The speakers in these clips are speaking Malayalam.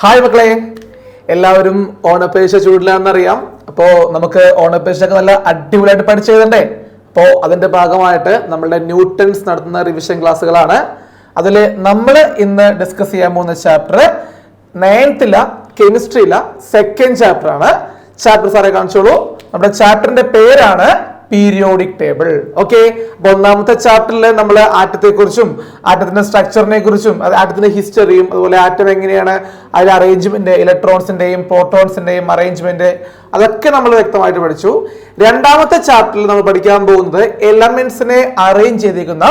ഹായ് മക്കളെ. എല്ലാവരും ഓണപ്പേശ ചൂടിലാണെന്നറിയാം. അപ്പോൾ നമുക്ക് ഓണപ്പരീക്ഷയൊക്കെ നല്ല അടിപൊളിയായിട്ട് പഠിച്ചു എഴുതണ്ടേ അപ്പോൾ അതിന്റെ ഭാഗമായിട്ട് നമ്മളുടെ ന്യൂട്ടൺസ് നടത്തുന്ന റിവിഷൻ ക്ലാസ്സുകളാണ്. അതിൽ നമ്മൾ ഇന്ന് ഡിസ്കസ് ചെയ്യാൻ പോകുന്ന ചാപ്റ്റർ നയൻത്തില കെമിസ്ട്രിയില സെക്കൻഡ് ചാപ്റ്റർ ആണ്. ചാപ്റ്റർ സാറെ കാണിച്ചോളൂ. നമ്മുടെ ചാപ്റ്ററിന്റെ പേരാണ് പീരിയോഡിക് ടേബിൾ ഓക്കെ അപ്പൊ ഒന്നാമത്തെ ചാപ്റ്ററിൽ നമ്മൾ ആറ്റത്തെ കുറിച്ചും ആറ്റത്തിന്റെ സ്ട്രക്ചറിനെ കുറിച്ചും അത് ആറ്റത്തിന്റെ ഹിസ്റ്ററിയും അതുപോലെ ആറ്റം എങ്ങനെയാണ് അതിലെ അറേഞ്ച്മെന്റ് ഇലക്ട്രോൺസിന്റെയും പ്രോട്ടോൺസിന്റെയും അറേഞ്ച്മെന്റ് അതൊക്കെ നമ്മൾ വ്യക്തമായിട്ട് പഠിച്ചു. രണ്ടാമത്തെ ചാപ്റ്ററിൽ നമ്മൾ പഠിക്കാൻ പോകുന്നത് എലമെന്റ്സിനെ അറേഞ്ച് ചെയ്തിരിക്കുന്ന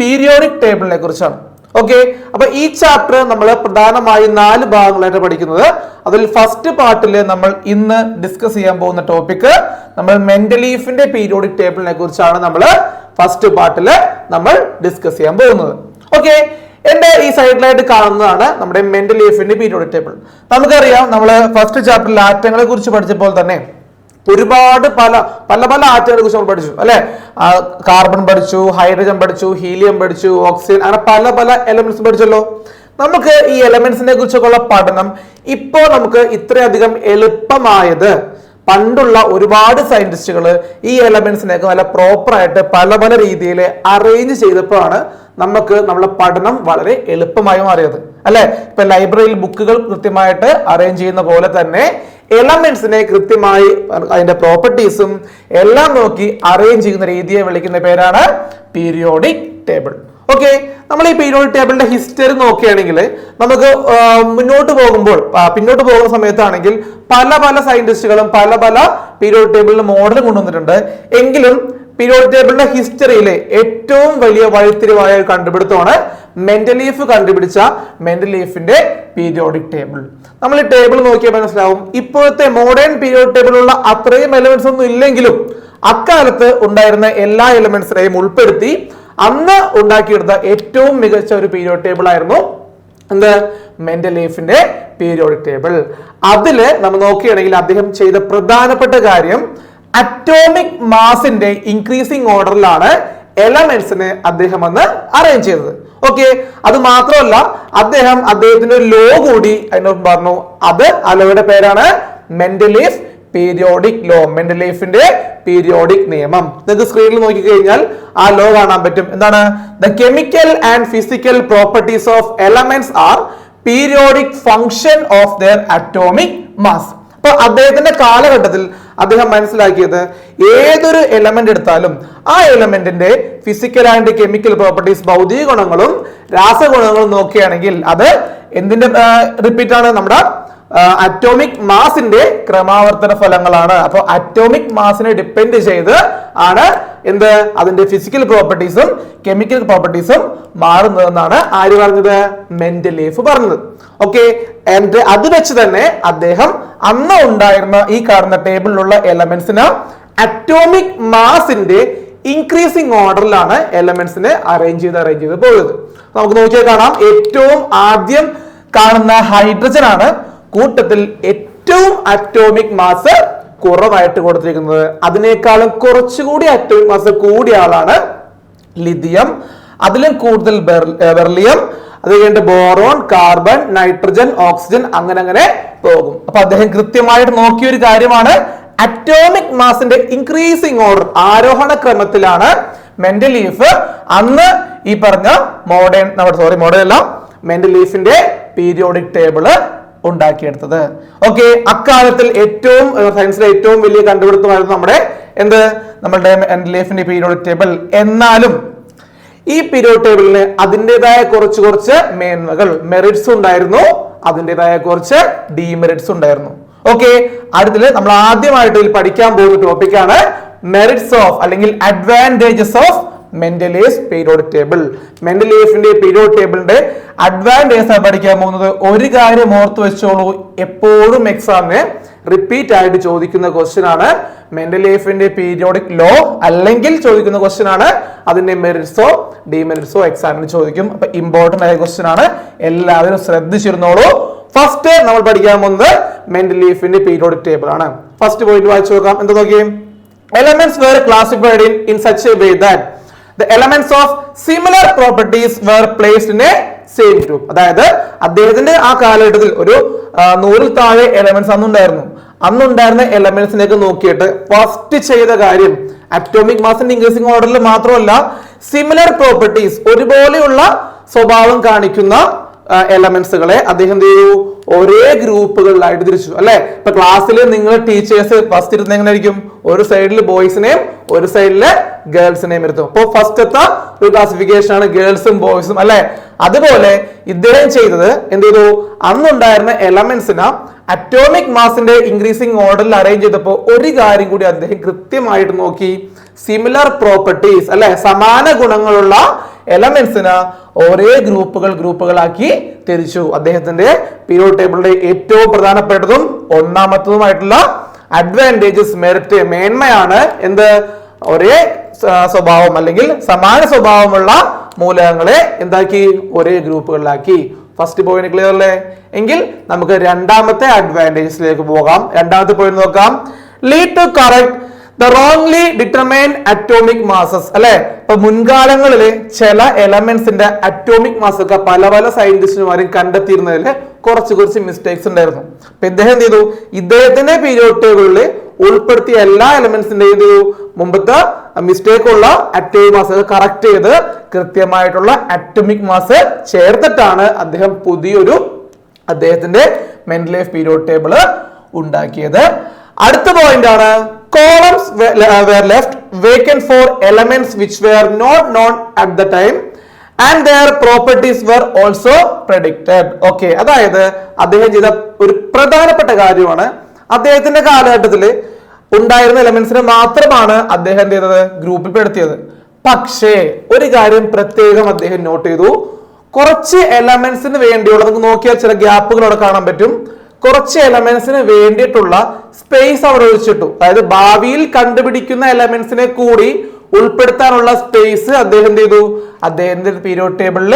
പീരിയോഡിക് ടേബിളിനെ കുറിച്ചാണ്. ഓക്കെ അപ്പൊ ഈ ചാപ്റ്റർ നമ്മൾ പ്രധാനമായും നാല് ഭാഗങ്ങളായിട്ട് പഠിക്കുന്നത്. അതിൽ ഫസ്റ്റ് പാർട്ടിൽ നമ്മൾ ഇന്ന് ഡിസ്കസ് ചെയ്യാൻ പോകുന്ന ടോപ്പിക് നമ്മൾ മെന്റലീഫിന്റെ പീരിയോഡിക് ടേബിളിനെ കുറിച്ചാണ് നമ്മൾ ഫസ്റ്റ് പാർട്ടിൽ നമ്മൾ ഡിസ്കസ് ചെയ്യാൻ പോകുന്നത്. ഓക്കെ എന്റെ ഈ സൈഡിലായിട്ട് കാണുന്നതാണ് നമ്മുടെ മെന്റലീഫിന്റെ പീരിയോഡിക് ടേബിൾ നമുക്കറിയാം നമ്മൾ ഫസ്റ്റ് ചാപ്റ്ററിൽ ആറ്റങ്ങളെ കുറിച്ച് പഠിച്ചപ്പോൾ തന്നെ ഒരുപാട് പല പല പല ആറ്റങ്ങളെ കുറിച്ച് നമ്മൾ പഠിച്ചു. അല്ലെ? കാർബൺ പഠിച്ചു ഹൈഡ്രജൻ പഠിച്ചു ഹീലിയം പഠിച്ചു ഓക്സിജൻ അങ്ങനെ പല പല എലമെന്റ്സ് പഠിച്ചല്ലോ. നമുക്ക് ഈ എലമെന്റ്സിനെ കുറിച്ചൊക്കെയുള്ള പഠനം ഇപ്പോൾ നമുക്ക് ഇത്രയധികം എളുപ്പമായത് പണ്ടുള്ള ഒരുപാട് സയന്റിസ്റ്റുകൾ ഈ എലമെന്റ്സിനെയൊക്കെ നല്ല പ്രോപ്പർ ആയിട്ട് പല പല രീതിയിൽ അറേഞ്ച് ചെയ്തപ്പോഴാണ് നമുക്ക് നമ്മളെ പഠനം വളരെ എളുപ്പമായി മാറിയത്. അല്ലെ? ഇപ്പൊ ലൈബ്രറിയിൽ ബുക്കുകൾ കൃത്യമായിട്ട് അറേഞ്ച് ചെയ്യുന്ന പോലെ തന്നെ എലമെന്റ്സിനെ കൃത്യമായി അതിന്റെ പ്രോപ്പർട്ടീസും എല്ലാം നോക്കി അറേഞ്ച് ചെയ്യുന്ന രീതിയെ വിളിക്കുന്ന പേരാണ് പീരിയോഡിക് ടേബിൾ ഓക്കെ നമ്മൾ ഈ പീരിയോഡിക് ടേബിളിന്റെ ഹിസ്റ്ററി നോക്കുകയാണെങ്കിൽ നമുക്ക് മുന്നോട്ട് പോകുമ്പോൾ പിന്നോട്ട് പോകുന്ന സമയത്താണെങ്കിൽ പല പല സയന്റിസ്റ്റുകളും പല പല പീരിയോഡിക് ടേബിളിന്റെ മോഡൽ കൊണ്ടുവന്നിട്ടുണ്ട്. എങ്കിലും പീരിയോഡിക് ടേബിളിന്റെ ഹിസ്റ്ററിയിലെ ഏറ്റവും വലിയ വഴിത്തിരിവായ ഒരു കണ്ടുപിടുത്തമാണ് മെന്റലീഫ് കണ്ടുപിടിച്ച മെന്റലീഫിന്റെ പീരിയോഡിക് ടേബിൾ നമ്മൾ ഈ ടേബിൾ നോക്കിയാൽ മനസ്സിലാവും ഇപ്പോഴത്തെ മോഡേൺ പീരിയോഡ് ടേബിളിലുള്ള അത്രയും എലമെന്റ്സ് ഒന്നും ഇല്ലെങ്കിലും അക്കാലത്ത് ഉണ്ടായിരുന്ന എല്ലാ എലമെന്റ്സിനെയും ഉൾപ്പെടുത്തി അന്ന് ഉണ്ടാക്കിയെടുത്ത ഏറ്റവും മികച്ച ഒരു പീരിയോഡ് ടേബിൾ ആയിരുന്നു എന്ത്? മെന്റലീഫിന്റെ പീരിയോഡിക് ടേബിൾ അതിൽ നമ്മൾ നോക്കുകയാണെങ്കിൽ അദ്ദേഹം ചെയ്ത പ്രധാനപ്പെട്ട കാര്യം അറ്റോമിക് മാസിന്റെ ഇൻക്രീസിങ് ഓർഡറിലാണ് എലമെന്റ്സിനെ അദ്ദേഹം അന്ന് അറേഞ്ച് ചെയ്തത്. ഓക്കെ അത് മാത്രമല്ല അദ്ദേഹം അദ്ദേഹത്തിന്റെ ഒരു ലോ കൂടി അതിനോട് പറഞ്ഞു. അത് ആ ലോയുടെ പേരാണ് മെന്റലീഫ് പീരിയോഡിക് ലോ മെന്റലീഫിന്റെ പീരിയോഡിക് നിയമം. നിങ്ങൾക്ക് സ്ക്രീനിൽ നോക്കി കഴിഞ്ഞാൽ ആ ലോ കാണാൻ പറ്റും. എന്താണ്? The chemical and physical properties of elements are periodic function of their atomic mass അപ്പൊ അദ്ദേഹത്തിന്റെ കാലഘട്ടത്തിൽ അദ്ദേഹം മനസ്സിലാക്കിയത് ഏതൊരു എലമെന്റ് എടുത്താലും ആ എലമെന്റിന്റെ ഫിസിക്കൽ ആൻഡ് കെമിക്കൽ പ്രോപ്പർട്ടീസ് ഭൗതിക ഗുണങ്ങളും രാസഗുണങ്ങളും നോക്കുകയാണെങ്കിൽ അത് എന്തിന്റെ റിപ്പീറ്റ് ആണ് നമ്മുടെ അറ്റോമിക് മാസിന്റെ ക്രമാവർത്തന ഫലങ്ങളാണ്. അപ്പോൾ അറ്റോമിക് മാസിനെ ഡിപ്പെൻഡ് ചെയ്ത് ആണ് എന്ത്? അതിന്റെ ഫിസിക്കൽ പ്രോപ്പർട്ടീസും കെമിക്കൽ പ്രോപ്പർട്ടീസും മാറുന്നതെന്നാണ് ആര് പറഞ്ഞത്? മെന്റലേഫ് പറഞ്ഞത്. ഓക്കെ അത് വെച്ച് തന്നെ അദ്ദേഹം അന്ന് ഉണ്ടായിരുന്ന ഈ കാണുന്ന ടേബിളിലുള്ള എലമെന്റ്സിന് അറ്റോമിക് മാസിന്റെ ഇൻക്രീസിങ് ഓർഡറിലാണ് എലമെന്റ്സിനെ അറേഞ്ച് ചെയ്ത് അറേഞ്ച് ചെയ്ത് പോയത്. നമുക്ക് നോക്കിയാൽ കാണാം. ഏറ്റവും ആദ്യം കാണുന്ന ഹൈഡ്രജൻ ആണ് കൂട്ടത്തിൽ ഏറ്റവും അറ്റോമിക് മാസ് കുറവായിട്ട് കൊടുത്തിരിക്കുന്നത്. അതിനേക്കാളും കുറച്ചുകൂടി അറ്റോമിക് മാസ് കൂടിയ ആളാണ് ലിഥിയം അതിലും കൂടുതൽ ബെർലിയം അത് കഴിഞ്ഞിട്ട് ബോറോൺ കാർബൺ നൈട്രജൻ ഓക്സിജൻ അങ്ങനെ അങ്ങനെ പോകും. അപ്പൊ അദ്ദേഹം കൃത്യമായിട്ട് നോക്കിയ ഒരു കാര്യമാണ് അറ്റോമിക് മാസിന്റെ ഇൻക്രീസിങ് ഓർഡർ ആരോഹണ ക്രമത്തിലാണ് മെന്റലീഫ് അന്ന് ഈ പറഞ്ഞ മോഡേൺ നമ്മുടെ സോറി മോഡേൺ അല്ല മെന്റലീഫിന്റെ പീരിയോഡിക് ടേബിൾ ഉണ്ടാക്കിയെടുത്തത്. ഓക്കെ അക്കാലത്തിൽ ഏറ്റവും സയൻസിലെ ഏറ്റവും വലിയ കണ്ടുപിടുത്തമായിരുന്നു നമ്മുടെ എന്ത്? നമ്മളുടെ ലൈഫിന്റെ പീരിയോഡ് ടേബിൾ എന്നാലും ഈ പീരിയോഡ് ടേബിളിന് അതിന്റെതായ കുറച്ച് കുറച്ച് മേന്മകൾ മെറിറ്റ്സ് ഉണ്ടായിരുന്നു. അതിന്റെതായ കുറച്ച് ഡീമെറിറ്റ്സ് ഉണ്ടായിരുന്നു. ഓക്കെ അടുത്തത് നമ്മൾ ആദ്യമായിട്ട് ഇതിൽ പഠിക്കാൻ പോകുന്ന ടോപ്പിക്കാണ് മെറിറ്റ്സ് ഓഫ് അല്ലെങ്കിൽ advantages of Mendeleev's periodic table മെന്റലേസിന്റെ period ടേബിളിന്റെ അഡ്വാന്റേജ് ആണ് പഠിക്കാൻ പോകുന്നത്. ഒരു കാര്യം ഓർത്ത് വെച്ചോളൂ. എപ്പോഴും എക്സാമിന് റിപ്പീറ്റ് ആയിട്ട് ചോദിക്കുന്ന ക്വസ്റ്റ്യൻ ആണ് മെന്റലേഫിന്റെ പീരിയോഡിക് ലോ അല്ലെങ്കിൽ ചോദിക്കുന്ന ക്വസ്റ്റ്യൻ ആണ് അതിന്റെ മെറിറ്റ്സോ ഡിമെറിറ്റ്സോ എക്സാമിന് ചോദിക്കും. അപ്പൊ ഇമ്പോർട്ടന്റ് ആയ ക്വസ്റ്റ്യൻ ആണ്. എല്ലാവരും ശ്രദ്ധിച്ചിരുന്നോളൂ. ഫസ്റ്റ് നമ്മൾ പഠിക്കാൻ പോകുന്നത് മെന്റലീഫിന്റെ പീരിയോഡിക് ടേബിൾ ആണ്. ഫസ്റ്റ് പോയിന്റ് വായിച്ചു നോക്കാം. എന്താ നോക്കിയേ? Elements were classified in in such a way that the elements of similar properties were placed in a same group അതായത് അദ്ദേഹത്തിന്റെ ആ കാലഘട്ടത്തിൽ ഒരു നൂറിൽ താഴെ എലമെന്റ്സ് അന്നുണ്ടായിരുന്നു. അന്നുണ്ടായിരുന്ന എലമെന്റ്സിനെയൊക്കെ നോക്കിയിട്ട് ഫസ്റ്റ് ചെയ്ത കാര്യം അറ്റോമിക് മാസിന്റെ ഇൻക്രീസിംഗ് ഓർഡറിൽ മാത്രമല്ല സിമിലർ പ്രോപ്പർട്ടീസ് ഒരുപോലെയുള്ള സ്വഭാവം കാണിക്കുന്ന എലമെന്റ്സുകളെ അദ്ദേഹം എന്ത് ചെയ്തു? ഒരേ ഗ്രൂപ്പുകളിലായിട്ട് തിരിച്ചു. അല്ലെ? ഇപ്പൊ ക്ലാസ്സിൽ നിങ്ങൾ ടീച്ചേഴ്സ് ഫസ്റ്റ് ഇരുന്ന് എങ്ങനെയായിരിക്കും ഒരു സൈഡിൽ ബോയ്സിനെയും ഒരു സൈഡിൽ ഗേൾസിനെയും ഇരുത്തും. അപ്പോൾ ഫസ്റ്റത്തെ ഒരു ക്ലാസിഫിക്കേഷൻ ആണ് ഗേൾസും ബോയ്സും അല്ലെ? അതുപോലെ ഇദ്ദേഹം ചെയ്തത് എന്ത് ചെയ്തു? അന്നുണ്ടായിരുന്ന എലമെന്റ്സിന് അറ്റോമിക് മാസിന്റെ ഇൻക്രീസിംഗ് ഓർഡറിൽ അറേഞ്ച് ചെയ്തപ്പോൾ ഒരു കാര്യം കൂടി അദ്ദേഹം കൃത്യമായിട്ട് നോക്കി. സിമിലർ പ്രോപ്പർട്ടീസ് അല്ലെ? സമാന ഗുണങ്ങളുള്ള എലമെന്റ്സിന് ഒരേ ഗ്രൂപ്പുകൾ ഗ്രൂപ്പുകളാക്കി തിരിച്ചു. അദ്ദേഹത്തിന്റെ പീരിയോഡ് ടേബിളിന്റെ ഏറ്റവും പ്രധാനപ്പെട്ടതും ഒന്നാമത്തതുമായിട്ടുള്ള അഡ്വാന്റേജസ് മെറിറ്റ് മേന്മയാണ് എന്ത്? ഒരേ സ്വഭാവം അല്ലെങ്കിൽ സമാന സ്വഭാവമുള്ള മൂലകങ്ങളെ എന്താക്കി? ഒരേ ഗ്രൂപ്പുകളിലാക്കി. ഫസ്റ്റ് പോയിന്റ് ക്ലിയർ അല്ലേ? എങ്കിൽ നമുക്ക് രണ്ടാമത്തെ അഡ്വാന്റേജസിലേക്ക് പോകാം. രണ്ടാമത്തെ പോയിന്റ് നോക്കാം. Lead to correct the wrongly determine atomic masses അല്ലെ? ഇപ്പൊ മുൻകാലങ്ങളിൽ ചില എലമെന്റ്സിന്റെ അറ്റോമിക് മാസ് ഒക്കെ പല പല സയന്റിസ്റ്റുമാരും കണ്ടെത്തിയിരുന്നതിൽ കുറച്ച് കുറച്ച് മിസ്റ്റേക്സ് ഉണ്ടായിരുന്നു. അപ്പൊ ഇദ്ദേഹം എന്ത് ചെയ്തു? ഇദ്ദേഹത്തിന്റെ പീരിയോഡ് ടേബിളിൽ ഉൾപ്പെടുത്തിയ എല്ലാ എലമെന്റ്സിന്റെയും എന്ത് ചെയ്തു? മുമ്പത്തെ മിസ്റ്റേക്ക് ഉള്ള അറ്റോമിക് മാസ് കറക്റ്റ് ചെയ്ത് കൃത്യമായിട്ടുള്ള അറ്റോമിക് മാസ് ചേർത്തിട്ടാണ് അദ്ദേഹം പുതിയൊരു അദ്ദേഹത്തിന്റെ മെന്റൽ ലൈഫ് പീരിയോഡ് ടേബിൾ ഉണ്ടാക്കിയത്. അടുത്ത പോയിന്റ് ആണ്. Columns were left vacant for elements which were not known at the time and their properties were also predicted okay അതായത് അദ്ദേഹം ചെയ്ത ഒരു പ്രധാനപ്പെട്ട കാര്യമാണ്. അദ്ദേഹത്തിന്റെ കാലഘട്ടത്തിൽ ഉണ്ടായിരുന്ന എലമെന്റ്സിനെ മാത്രമാണ് അദ്ദേഹം എന്ത് ചെയ്തത്? ഗ്രൂപ്പിൽ പെടുത്തിയത്. പക്ഷേ ഒരു കാര്യം പ്രത്യേകം അദ്ദേഹം നോട്ട് ചെയ്തു. കുറച്ച് എലമെന്റ്സിന് വേണ്ടിയുള്ള നമുക്ക് നോക്കിയാൽ ചില ഗ്യാപ്പുകൾ അവിടെ കാണാൻ പറ്റും. കുറച്ച് എലമെന്റ്സിന് വേണ്ടിയിട്ടുള്ള സ്പേസ് അവിടെ ഒഴിച്ചിട്ടു. അതായത് ഭാവിയിൽ കണ്ടുപിടിക്കുന്ന എലമെന്റ്സിനെ കൂടി ഉൾപ്പെടുത്താനുള്ള സ്പേസ് അദ്ദേഹം എന്ത് ചെയ്തു? അദ്ദേഹത്തിന്റെ പീരിയോഡ് ടേബിളിൽ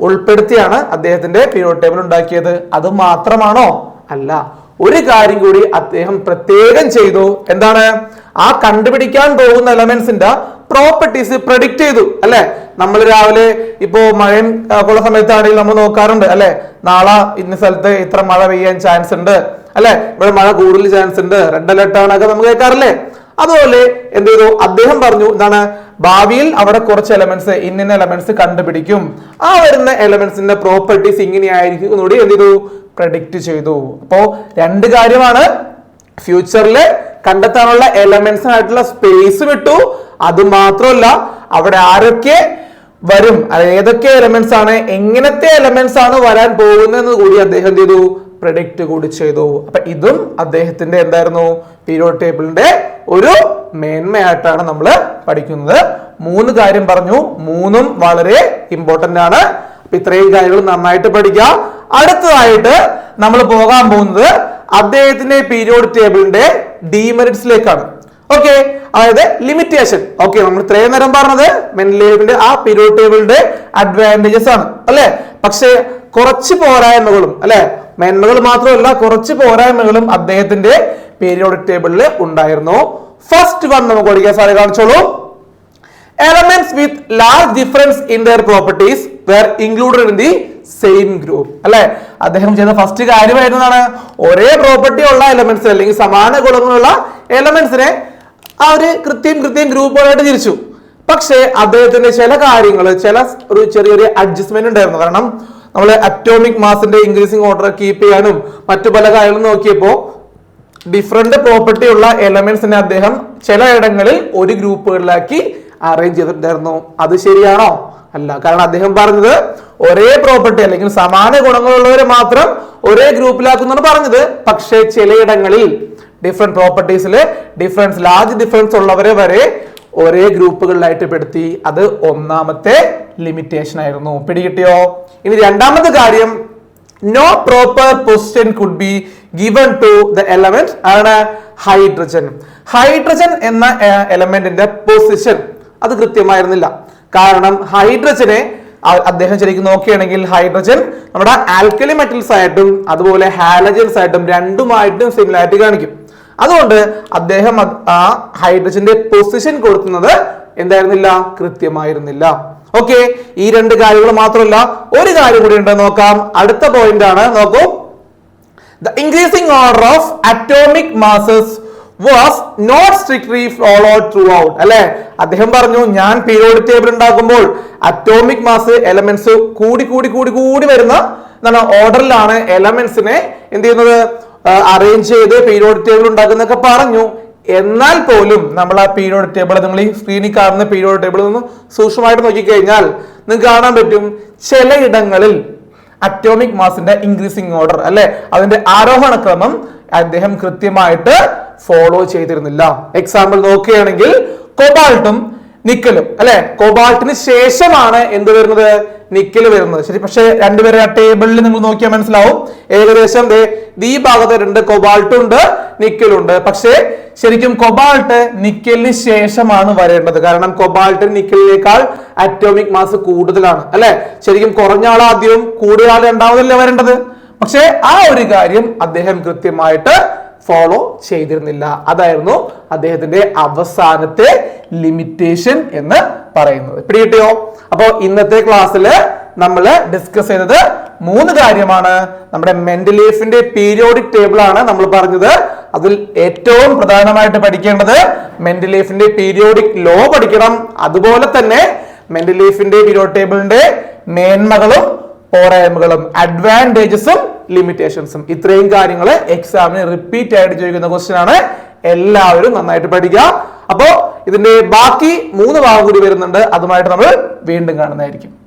ഉൾപ്പെടുത്തിയാണ് അദ്ദേഹത്തിന്റെ പീരിയോഡ് ടേബിൾ ഉണ്ടാക്കിയത്. അത് മാത്രമാണോ? അല്ല. ഒരു കാര്യം കൂടി അദ്ദേഹം പ്രത്യേകം ചെയ്തു. എന്താണ്? ആ കണ്ടുപിടിക്കാൻ പോകുന്ന എലമെന്റ്സിന്റെ പ്രോപ്പർട്ടീസ് പ്രഡിക്റ്റ് ചെയ്തു അല്ലെ? നമ്മൾ രാവിലെ ഇപ്പോ മഴയും ഉള്ള സമയത്താണെങ്കിൽ നമ്മൾ നോക്കാറുണ്ട് അല്ലെ? നാളെ ഇന്ന സ്ഥലത്ത് ഇത്ര മഴ പെയ്യാൻ ചാൻസ് ഉണ്ട് അല്ലെ? ഇവിടെ മഴ കൂടുതൽ ചാൻസ് ഉണ്ട് റെഡ് അലർട്ട് ആണൊക്കെ നമ്മൾ കേൾക്കാറില്ലേ? അതുപോലെ എന്ത് ചെയ്തു? അദ്ദേഹം പറഞ്ഞു എന്താണ്? ഭാവിയിൽ അവിടെ കുറച്ച് എലമെന്റ്സ് ഇന്ന എലമെന്റ്സ് കണ്ടുപിടിക്കും. ആ വരുന്ന എലമെന്റ്സിന്റെ പ്രോപ്പർട്ടീസ് ഇങ്ങനെയായിരിക്കും എന്നുകൂടി എന്ത് ചെയ്തു? പ്രഡിക്റ്റ് ചെയ്തു. അപ്പോ രണ്ട് കാര്യമാണ്. ഫ്യൂച്ചറിൽ കണ്ടെത്താനുള്ള എലമെന്റ്സ് ആയിട്ടുള്ള സ്പേസ് വിട്ടു അത് മാത്രമല്ല അവിടെ ആരൊക്കെ വരും? ഏതൊക്കെ എലമെന്റ്സ് ആണ്? എങ്ങനത്തെ എലമെന്റ്സ് ആണ് വരാൻ പോകുന്നതെന്ന് കൂടി അദ്ദേഹം എന്ത് ചെയ്തു? പ്രഡിക്റ്റ് കൂടി ചെയ്തു. അപ്പൊ ഇതും അദ്ദേഹത്തിന്റെ എന്തായിരുന്നു? പീരിയോഡ് ടേബിളിന്റെ ഒരു മേന്മയായിട്ടാണ് നമ്മൾ പഠിക്കുന്നത്. മൂന്ന് കാര്യം പറഞ്ഞു. മൂന്നും വളരെ ഇമ്പോർട്ടന്റ് ആണ്. അപ്പൊ ഇത്രയും കാര്യങ്ങൾ നന്നായിട്ട് പഠിക്കുക. അടുത്തതായിട്ട് നമ്മൾ പോകാൻ പോകുന്നത് അദ്ദേഹത്തിന്റെ പീരിയോഡ് ടേബിളിന്റെ ഡീമെറിറ്റ്സിലേക്കാണ് ഓക്കെ അതായത് ലിമിറ്റേഷൻ ഓക്കെ നമ്മൾ ഇത്രയും നേരം പറഞ്ഞത് മെൻലേവിന്റെ ആ പീരിയോഡ് ടേബിളിന്റെ അഡ്വാന്റേജസ് ആണ്. അല്ലെ? പക്ഷേ കുറച്ച് പോരായ്മകളും അല്ലെ? മെന്മകൾ മാത്രമല്ല കുറച്ച് പോരായ്മകളും അദ്ദേഹത്തിന്റെ പീരിയോഡിക് ടേബിളിൽ ഉണ്ടായിരുന്നു. ഫസ്റ്റ് വൺ നമുക്ക് ഓടിക്കാൻ സാധ്യത കാണിച്ചോളൂ. Elements with large difference in their properties were included in the same group അല്ലെ? അദ്ദേഹം ചെയ്ത ഫസ്റ്റ് കാര്യമായിരുന്നതാണ് ഒരേ പ്രോപ്പർട്ടി ഉള്ള എലമെന്റ്സ് അല്ലെങ്കിൽ സമാന ഗുണങ്ങളുള്ള എലമെന്റ്സിനെ ഒരു കൃത്യം കൃത്യം ഗ്രൂപ്പുകളായിട്ട് തിരിച്ചു പക്ഷേ അദ്ദേഹത്തിന്റെ ചില കാര്യങ്ങൾ ചില ഒരു ചെറിയൊരു അഡ്ജസ്റ്റ്മെന്റ് ഉണ്ടായിരുന്നു. കാരണം നമ്മൾ അറ്റോമിക് മാസിന്റെ ഇൻക്രീസിങ് ഓർഡർ കീപ്പ് ചെയ്യാനും മറ്റു പല കാര്യങ്ങളും നോക്കിയപ്പോൾ ഡിഫറെന്റ് പ്രോപ്പർട്ടി ഉള്ള എലമെന്റ്സിനെ അദ്ദേഹം ചില ഇടങ്ങളിൽ ഒരു ഗ്രൂപ്പുകളിലാക്കി അറേഞ്ച് ചെയ്തിട്ടുണ്ടായിരുന്നു. അത് ശരിയാണോ? അല്ല. കാരണം അദ്ദേഹം പറഞ്ഞത് ഒരേ പ്രോപ്പർട്ടി അല്ലെങ്കിൽ സമാന ഗുണങ്ങളുള്ളവരെ മാത്രം ഒരേ ഗ്രൂപ്പിലാക്കുന്നാണ് പറഞ്ഞത്. പക്ഷേ ചിലയിടങ്ങളിൽ ഡിഫറെന്റ് പ്രോപ്പർട്ടീസിൽ ഡിഫറൻസ് ലാർജ് ഡിഫറൻസ് ഉള്ളവരെ വരെ ഒരേ ഗ്രൂപ്പുകളിലായിട്ട് പെടുത്തി അത് ഒന്നാമത്തെ ലിമിറ്റേഷൻ ആയിരുന്നു. പിടികിട്ടിയോ? ഇനി രണ്ടാമത്തെ കാര്യം no proper position could be given to the element ആണ് ഹൈഡ്രജൻ ഹൈഡ്രജൻ എന്ന എലമെന്റിന്റെ പൊസിഷൻ അത് കൃത്യമായിരുന്നില്ല. കാരണം ഹൈഡ്രജനെ അദ്ദേഹം ശരിക്കും നോക്കുകയാണെങ്കിൽ ഹൈഡ്രജൻ നമ്മുടെ ആൽക്കലി മെറ്റൽസ് ആയിട്ടും അതുപോലെ ഹാലജൻസ് ആയിട്ടും രണ്ടുമായിട്ടും സിമിലാരിറ്റി കാണിക്കും. അതുകൊണ്ട് അദ്ദേഹം ആ ഹൈഡ്രജന്റെ പൊസിഷൻ കൊടുക്കുന്നത് എന്തായിരുന്നില്ല? കൃത്യമായിരുന്നില്ല. ഓക്കെ ഈ രണ്ട് കാര്യങ്ങൾ മാത്രമല്ല ഒരു കാര്യം കൂടി ഉണ്ട് നോക്കാം. അടുത്ത പോയിന്റ് ആണ് നോക്കൂ. The increasing order of atomic masses was not strictly follow throughout അല്ലെ? അദ്ദേഹം പറഞ്ഞു ഞാൻ പീരിയോഡിക് ടേബിൾ ഉണ്ടാക്കുമ്പോൾ അറ്റോമിക് മാസ് എലമെന്റ്സ് കൂടി കൂടി കൂടി കൂടി വരുന്ന എന്താണ് ഓർഡറിലാണ് എലമെന്റ്സിനെ എന്ത് ചെയ്യുന്നത്? അറേഞ്ച് ചെയ്ത് പീരിയോഡിക് ടേബിൾ ഉണ്ടാക്കുന്നൊക്കെ പറഞ്ഞു. എന്നാൽ പോലും നമ്മൾ ആ പീരിയോഡിക് ടേബിൾ നിങ്ങൾ ഈ സ്ക്രീനിൽ കാണുന്ന പീരിയോഡിക് ടേബിൾ നിന്ന് സൂക്ഷ്മമായിട്ട് നോക്കിക്കഴിഞ്ഞാൽ നിങ്ങൾക്ക് കാണാൻ പറ്റും ചിലയിടങ്ങളിൽ അറ്റോമിക് മാസിന്റെ ഇൻക്രീസിങ് ഓർഡർ അല്ലെ? അതിന്റെ ആരോഹണ ക്രമം അദ്ദേഹം കൃത്യമായിട്ട് ഫോളോ ചെയ്തിരുന്നില്ല. എക്സാമ്പിൾ നോക്കുകയാണെങ്കിൽ കൊബാൾട്ടും നിക്കലും അല്ലെ? കോബാൾട്ടിന് ശേഷമാണ് എന്ത് വരുന്നത്? നിക്കൽ വരുന്നത്. ശരി പക്ഷെ രണ്ടുപേരെ ആ ടേബിളിൽ നിങ്ങൾ നോക്കിയാൽ മനസ്സിലാവും. ഏകദേശം ഈ ഭാഗത്ത് രണ്ട് കൊബാൾട്ട് ഉണ്ട് നിക്കലുണ്ട്. പക്ഷേ ശരിക്കും കൊബാൾട്ട് നിക്കലിന് ശേഷമാണ് വരേണ്ടത്. കാരണം കൊബാൾട്ട് നിക്കലിനേക്കാൾ അറ്റോമിക് മാസ് കൂടുതലാണ് അല്ലെ? ശരിക്കും കുറഞ്ഞ ആൾ ആദ്യവും കൂടിയ ആൾ രണ്ടാമതല്ലേ വരേണ്ടത്? പക്ഷേ ആ ഒരു കാര്യം അദ്ദേഹം കൃത്യമായിട്ട് ഫോളോ ചെയ്തിരുന്നില്ല. അതായിരുന്നു അദ്ദേഹത്തിന്റെ അവസാനത്തെ ലിമിറ്റേഷൻ എന്ന് പറയുന്നത്. പിടികിട്ടിയോ? അപ്പോൾ ഇന്നത്തെ ക്ലാസ്സിൽ നമ്മൾ ഡിസ്കസ് ചെയ്തത് മൂന്ന് കാര്യമാണ്. നമ്മുടെ മെന്റൽ ലൈഫിന്റെ പീരിയോഡിക് ടേബിൾ ആണ് നമ്മൾ പറഞ്ഞത്. അതിൽ ഏറ്റവും പ്രധാനമായിട്ട് പഠിക്കേണ്ടത് മെന്റൽ ലൈഫിന്റെ പീരിയോഡിക് ലോ പഠിക്കണം. അതുപോലെ തന്നെ മെന്റൽ ലൈഫിന്റെ പീരിയോഡ് ടേബിളിന്റെ മേന്മകളും പോരായ്മകളും അഡ്വാന്റേജസും ലിമിറ്റേഷൻസും ഇത്രയും കാര്യങ്ങൾ എക്സാമിന് റിപ്പീറ്റ് ആയിട്ട് ചോദിക്കുന്ന ക്വസ്റ്റ്യൻ ആണ്. എല്ലാവരും നന്നായിട്ട് പഠിക്കുക അപ്പോ ഇതിന്റെ ബാക്കി മൂന്ന് ഭാഗം കൂടി വരുന്നുണ്ട്. അതുമായിട്ട് നമ്മൾ വീണ്ടും കാണുന്നതായിരിക്കും.